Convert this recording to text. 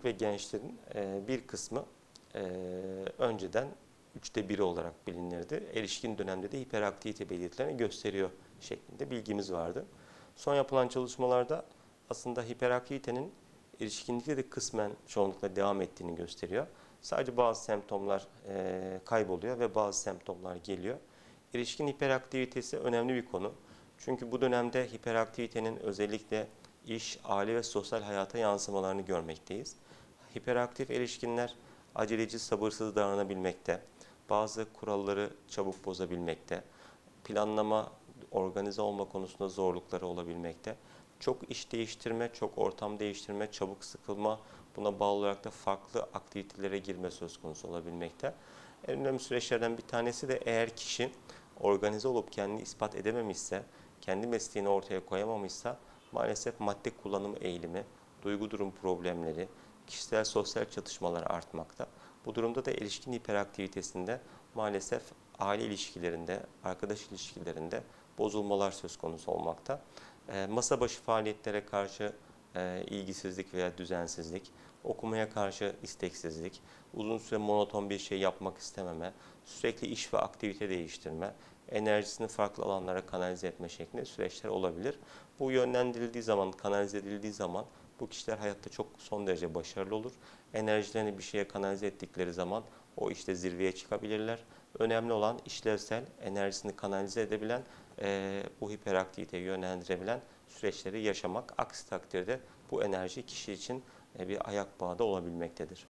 çocuk ve gençlerin e, bir kısmı e, önceden üçte biri olarak bilinirdi. Erişkin dönemde de hiperaktivite belirtilerini gösteriyor şeklinde bilgimiz vardı. Son yapılan çalışmalarda aslında hiperaktivitenin erişkinlikte de kısmen çoğunlukla devam ettiğini gösteriyor. Sadece bazı semptomlar e, kayboluyor ve bazı semptomlar geliyor. Erişkin hiperaktivitesi önemli bir konu. Çünkü bu dönemde hiperaktivitenin özellikle iş, aile ve sosyal hayata yansımalarını görmekteyiz. Hiperaktif erişkinler aceleci, sabırsız davranabilmekte, bazı kuralları çabuk bozabilmekte, planlama, organize olma konusunda zorlukları olabilmekte. Çok iş değiştirme, çok ortam değiştirme, çabuk sıkılma, buna bağlı olarak da farklı aktivitelere girme söz konusu olabilmekte. En önemli süreçlerden bir tanesi de eğer kişi organize olup kendini ispat edememişse, kendi mesleğini ortaya koyamamışsa maalesef madde kullanım eğilimi, duygu durum problemleri, kişisel sosyal çatışmalar artmakta. Bu durumda da erişkin hiperaktivitesinde maalesef aile ilişkilerinde, arkadaş ilişkilerinde bozulmalar söz konusu olmakta. E, masa başı faaliyetlere karşı e, ilgisizlik veya düzensizlik, okumaya karşı isteksizlik, uzun süre monoton bir şey yapmak istememe, sürekli iş ve aktivite değiştirme, enerjisini farklı alanlara kanalize etme şeklinde süreçler olabilir. Bu yönlendirildiği zaman, kanalize edildiği zaman bu kişiler hayatta çok son derece başarılı olur. Enerjilerini bir şeye kanalize ettikleri zaman o işte zirveye çıkabilirler. Önemli olan işlevsel, enerjisini kanalize edebilen, e, bu hiperaktiviteyi yönlendirebilen süreçleri yaşamak. Aksi takdirde bu enerji kişi için e, bir ayak bağı da olabilmektedir.